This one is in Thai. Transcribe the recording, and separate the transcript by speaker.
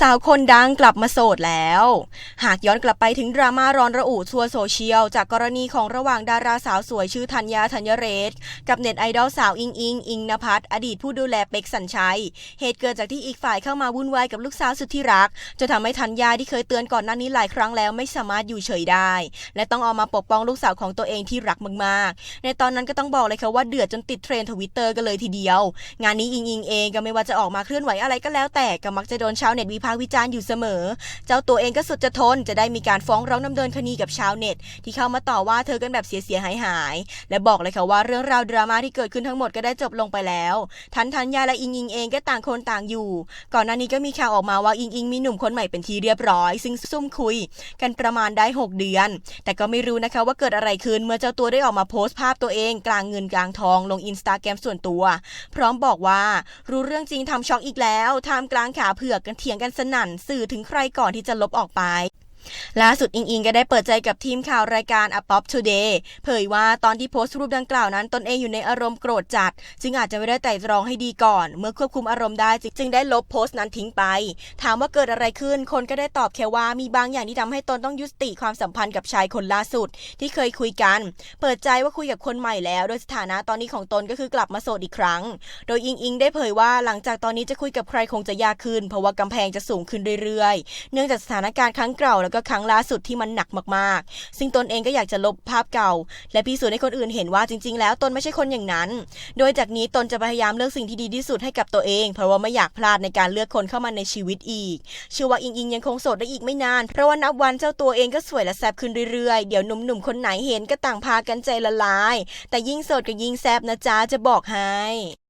Speaker 1: สาวคนดังกลับมาโสดแล้ว หากย้อนกลับไปถึงดราม่าร้อนระอุทั่วโซเชียล จากกรณีของระหว่างดาราสาวสวยชื่อธัญญาธัญเรศ กับเน็ตไอดอลสาวอิงอิงอิงนภัทรอดีตผู้ดูแลเป็กสัญชัย เหตุเกิดจากที่อีกฝ่ายเข้ามาวุ่นวายกับลูกสาวสุดที่รักจะทำให้ธัญญาที่เคยเตือนก่อนหน้านี้หลายครั้งแล้วไม่สามารถอยู่เฉยได้ และต้องออกมาปกป้องลูกสาวของตัวเองที่รักมากๆ ในตอนนั้นก็ต้องบอกเลยค่ะว่าเดือดจนติดเทรนทวิตเตอร์กันเลยทีเดียว งานนี้อิงอิงเองก็ไม่ว่าจะออกมาเคลื่อนไหวอะไรก็แล้วแต่ก็มักจะโดนชาวเน็ตวิพากษ์วิจารณ์อยู่เสมอ เจ้าตัวเองก็สุดจะทนจะได้มีการฟ้องร้องดำเนินคดีกับชาวเน็ต ที่เข้ามาต่อว่าเธอกันแบบเสียหายหาย และบอกเลยค่ะว่าเรื่องราวดราม่าที่เกิดขึ้นทั้งหมดก็ได้จบลงไปแล้ว ทันทันยาและอิงอิงเองก็ต่างคนต่างอยู่ ก่อนหน้านี้ก็มีข่าวออกมาว่าอิงอิงมีหนุ่มคนใหม่เป็นที่เรียบร้อย ซึ่งซุ่มคุย กันประมาณได้ 6 เดือน แต่ก็ไม่รู้นะคะว่าเกิดอะไรขึ้นเมื่อเจ้าตัวได้ออกมาโพสต์ภาพตัวเองกลางเงินกลางทองลงอินสตาแกรมส่วนตัว พร้อมบอกว่ารู้เรื่องจริงทำช็อกอีกแล้วท่ามกลางขาเผือกกันเถียงกันสนั่นสื่อถึงใครก่อนที่จะลบออกไป ล่าสุดอิงอิงก็ได้เปิดใจกับทีมข่าวรายการ A Pop Today เผยว่าตอนที่โพสต์รูปดังกล่าวนั้นตนเองอยู่ในอารมณ์โกรธจัด จึงอาจจะไม่ได้ไต่ตรองให้ดีก่อน เมื่อควบคุมอารมณ์ได้จึงได้ลบโพสต์นั้นทิ้งไป ถามว่าเกิดอะไรขึ้น คนก็ได้ตอบแค่ว่ามีบางอย่างที่ทำให้ตนต้องยุติความสัมพันธ์กับชายคนล่าสุด ที่เคยคุยกัน เปิดใจว่าคุยกับคนใหม่แล้ว โดยสถานะตอนนี้ของตนก็คือกลับมาโสดอีกครั้ง โดยอิงอิงได้เผยว่าหลังจากตอนนี้จะคุยกับใครคงจะยากขึ้น เพราะว่ากำแพงจะสูงขึ้นเรื่อยๆ เนื่องจากสถานการณ์ครั้งเก่าแล้วก็ครั้งล่าสุดที่มันหนักมากๆ ซึ่งตนเองก็อยากจะลบภาพเก่า และพิสูจน์ให้คนอื่นเห็นว่าจริง ๆ แล้วตนไม่ใช่คนอย่างนั้น โดยจากนี้ตนจะพยายามเลือกสิ่งที่ดีที่สุดให้กับตัวเอง เพราะว่าไม่อยากพลาดในการเลือกคนเข้ามาในชีวิตอีกเชื่อว่าอิงอิงยังคงโสดได้อีกไม่นาน เพราะว่านับวันเจ้าตัวเองก็สวยและแซ่บขึ้นเรื่อยๆ เดี๋ยวหนุ่มๆคนไหนเห็นก็ต่างพากันใจละลาย แต่ยิ่งโสดก็ยิ่งแซ่บนะจ๊ะจะบอกให้